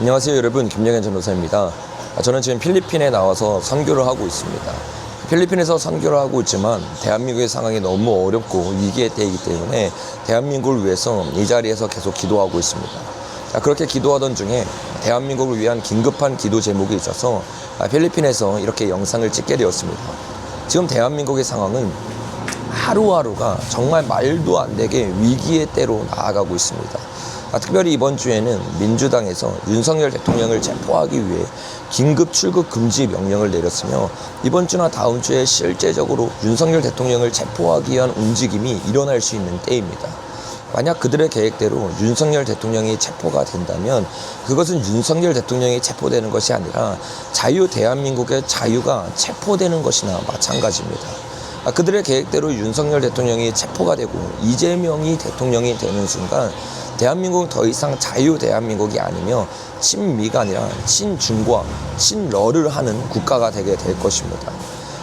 안녕하세요 여러분 김영현 전도사입니다. 아, 저는 지금 필리핀에 나와서 선교를 하고 있습니다. 필리핀에서 선교를 하고 있지만 대한민국의 상황이 너무 어렵고 위기에 때이기 때문에 대한민국을 위해서 이 자리에서 계속 기도하고 있습니다. 아, 그렇게 기도하던 중에 대한민국을 위한 긴급한 기도 제목이 있어서 아, 필리핀에서 이렇게 영상을 찍게 되었습니다. 지금 대한민국의 상황은 하루하루가 정말 말도 안 되게 위기의 때로 나아가고 있습니다. 아, 특별히 이번 주에는 민주당에서 윤석열 대통령을 체포하기 위해 긴급 출국 금지 명령을 내렸으며 이번 주나 다음 주에 실제적으로 윤석열 대통령을 체포하기 위한 움직임이 일어날 수 있는 때입니다. 만약 그들의 계획대로 윤석열 대통령이 체포가 된다면 그것은 윤석열 대통령이 체포되는 것이 아니라 자유 대한민국의 자유가 체포되는 것이나 마찬가지입니다. 아, 그들의 계획대로 윤석열 대통령이 체포가 되고 이재명이 대통령이 되는 순간 대한민국은 더 이상 자유 대한민국이 아니며 친미가 아니라 친중과 친러를 하는 국가가 되게 될 것입니다.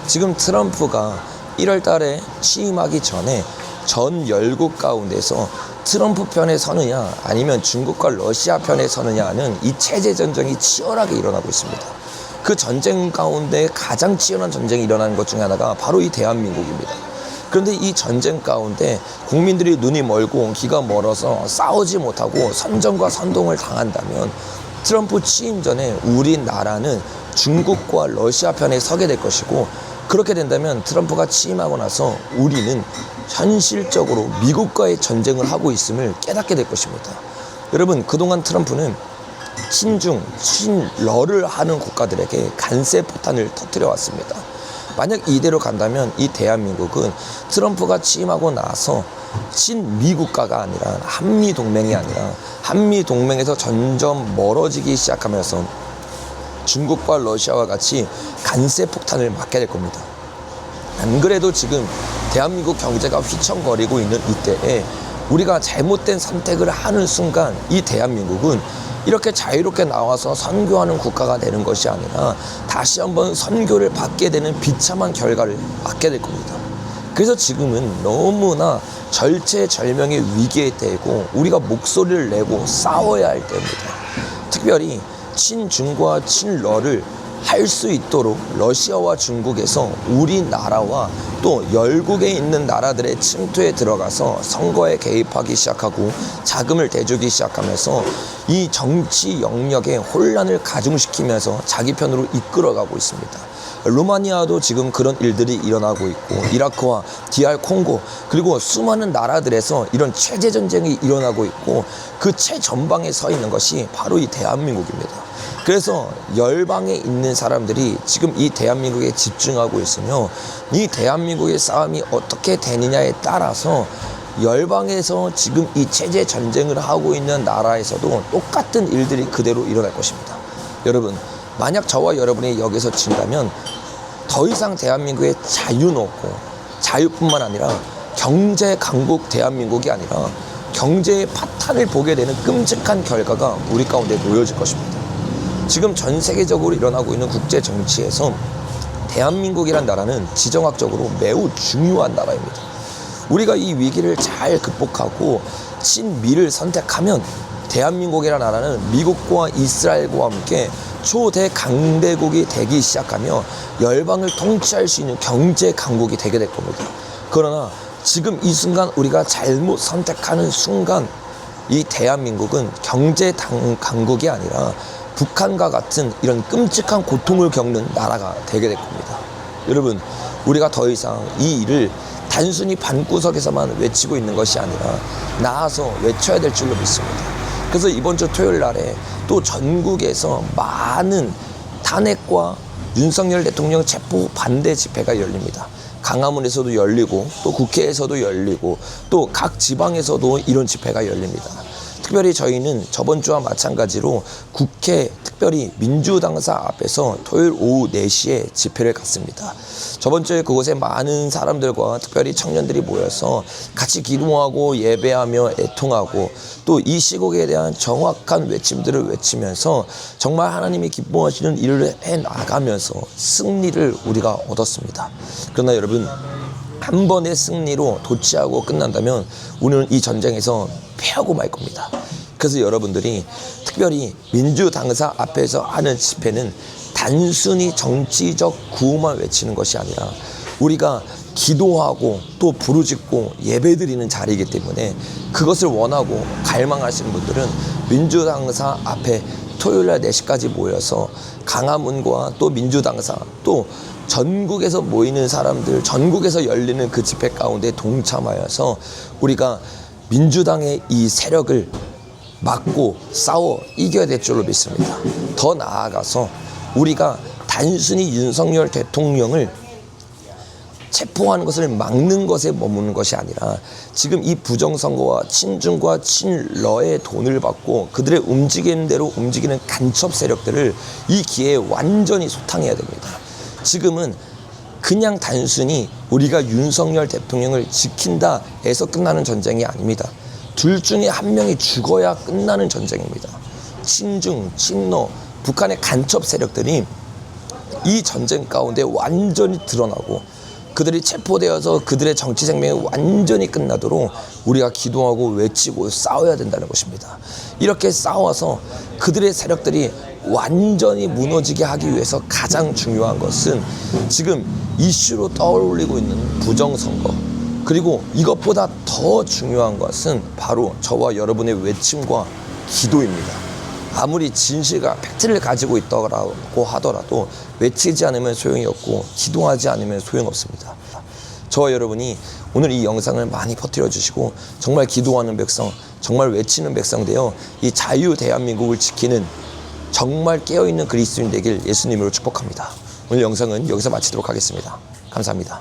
지금 트럼프가 1월 달에 취임하기 전에 전 열국 가운데서 트럼프 편에 서느냐 아니면 중국과 러시아 편에 서느냐 하는 이 체제 전쟁이 치열하게 일어나고 있습니다. 그 전쟁 가운데 가장 치열한 전쟁이 일어나는 것 중에 하나가 바로 이 대한민국입니다. 그런데 이 전쟁 가운데 국민들이 눈이 멀고 귀가 멀어서 싸우지 못하고 선전과 선동을 당한다면 트럼프 취임 전에 우리나라는 중국과 러시아 편에 서게 될 것이고 그렇게 된다면 트럼프가 취임하고 나서 우리는 현실적으로 미국과의 전쟁을 하고 있음을 깨닫게 될 것입니다. 여러분, 그동안 트럼프는 친중, 친러를 하는 국가들에게 간세 포탄을 터뜨려 왔습니다. 만약 이대로 간다면 이 대한민국은 트럼프가 취임하고 나서 친미 국가가 아니라 한미 동맹이 아니라 한미 동맹에서 점점 멀어지기 시작하면서 중국과 러시아와 같이 간세 폭탄을 맞게 될 겁니다. 안 그래도 지금 대한민국 경제가 휘청거리고 있는 이때에 우리가 잘못된 선택을 하는 순간 이 대한민국은 이렇게 자유롭게 나와서 선교하는 국가가 되는 것이 아니라 다시 한번 선교를 받게 되는 비참한 결과를 맞게 될 겁니다. 그래서 지금은 너무나 절체절명의 위기에 때이고 우리가 목소리를 내고 싸워야 할 때입니다. 특별히 친중과 친러를 할 수 있도록 러시아와 중국에서 우리나라와 또 열국에 있는 나라들의 침투에 들어가서 선거에 개입하기 시작하고 자금을 대주기 시작하면서 이 정치 영역에 혼란을 가중시키면서 자기 편으로 이끌어가고 있습니다. 루마니아도 지금 그런 일들이 일어나고 있고 이라크와 DR 콩고 그리고 수많은 나라들에서 이런 체제 전쟁이 일어나고 있고 그 최전방에 서 있는 것이 바로 이 대한민국입니다. 그래서 열방에 있는 사람들이 지금 이 대한민국에 집중하고 있으며 이 대한민국의 싸움이 어떻게 되느냐에 따라서 열방에서 지금 이 체제 전쟁을 하고 있는 나라에서도 똑같은 일들이 그대로 일어날 것입니다. 여러분, 만약 저와 여러분이 여기서 진다면 더 이상 대한민국에 자유는 없고 자유뿐만 아니라 경제 강국 대한민국이 아니라 경제의 파탄을 보게 되는 끔찍한 결과가 우리 가운데 놓여질 것입니다. 지금 전 세계적으로 일어나고 있는 국제 정치에서 대한민국이란 나라는 지정학적으로 매우 중요한 나라입니다. 우리가 이 위기를 잘 극복하고 친미를 선택하면 대한민국이란 나라는 미국과 이스라엘과 함께 초대 강대국이 되기 시작하며 열방을 통치할 수 있는 경제 강국이 되게 될 겁니다. 그러나 지금 이 순간 우리가 잘못 선택하는 순간 이 대한민국은 경제 당- 강국이 아니라 북한과 같은 이런 끔찍한 고통을 겪는 나라가 되게 될 겁니다. 여러분, 우리가 더 이상 이 일을 단순히 반구석에서만 외치고 있는 것이 아니라 나와서 외쳐야 될 줄로 믿습니다. 그래서 이번 주 토요일 날에 또 전국에서 많은 탄핵과 윤석열 대통령 체포 반대 집회가 열립니다. 강화문에서도 열리고 또 국회에서도 열리고 또 각 지방에서도 이런 집회가 열립니다. 특별히 저희는 저번 주와 마찬가지로 국회 특별히 민주당사 앞에서 토요일 오후 4시에 집회를 갔습니다. 저번 주에 그곳에 많은 사람들과 특별히 청년들이 모여서 같이 기도하고 예배하며 애통하고 또 이 시국에 대한 정확한 외침들을 외치면서 정말 하나님이 기뻐하시는 일을 해 나가면서 승리를 우리가 얻었습니다. 그러나 여러분 한 번의 승리로 도취하고 끝난다면 우리는 이 전쟁에서 패하고 말 겁니다. 그래서 여러분들이 특별히 민주당사 앞에서 하는 집회는 단순히 정치적 구호만 외치는 것이 아니라 우리가 기도하고 또 부르짖고 예배드리는 자리이기 때문에 그것을 원하고 갈망하시는 분들은 민주당사 앞에 토요일 날 4시까지 모여서 강화문과 또 민주당사 또 전국에서 모이는 사람들 전국에서 열리는 그 집회 가운데 동참하여서 우리가 민주당의 이 세력을 막고 싸워 이겨야 될 줄로 믿습니다. 더 나아가서 우리가 단순히 윤석열 대통령을 체포하는 것을 막는 것에 머무는 것이 아니라 지금 이 부정선거와 친중과 친러의 돈을 받고 그들의 움직이는 대로 움직이는 간첩 세력들을 이 기회에 완전히 소탕해야 됩니다. 지금은 그냥 단순히 우리가 윤석열 대통령을 지킨다에서 끝나는 전쟁이 아닙니다. 둘 중에 한 명이 죽어야 끝나는 전쟁입니다. 친중, 친러, 북한의 간첩 세력들이 이 전쟁 가운데 완전히 드러나고 그들이 체포되어서 그들의 정치 생명이 완전히 끝나도록 우리가 기도하고 외치고 싸워야 된다는 것입니다. 이렇게 싸워서 그들의 세력들이 완전히 무너지게 하기 위해서 가장 중요한 것은 지금 이슈로 떠올리고 있는 부정선거 그리고 이것보다 더 중요한 것은 바로 저와 여러분의 외침과 기도입니다. 아무리 진실과 팩트를 가지고 있다고 하더라도 외치지 않으면 소용이 없고 기도하지 않으면 소용없습니다. 저와 여러분이 오늘 이 영상을 많이 퍼뜨려 주시고 정말 기도하는 백성, 정말 외치는 백성 되어 이 자유 대한민국을 지키는 정말 깨어있는 그리스도인 되길 예수님으로 축복합니다. 오늘 영상은 여기서 마치도록 하겠습니다. 감사합니다.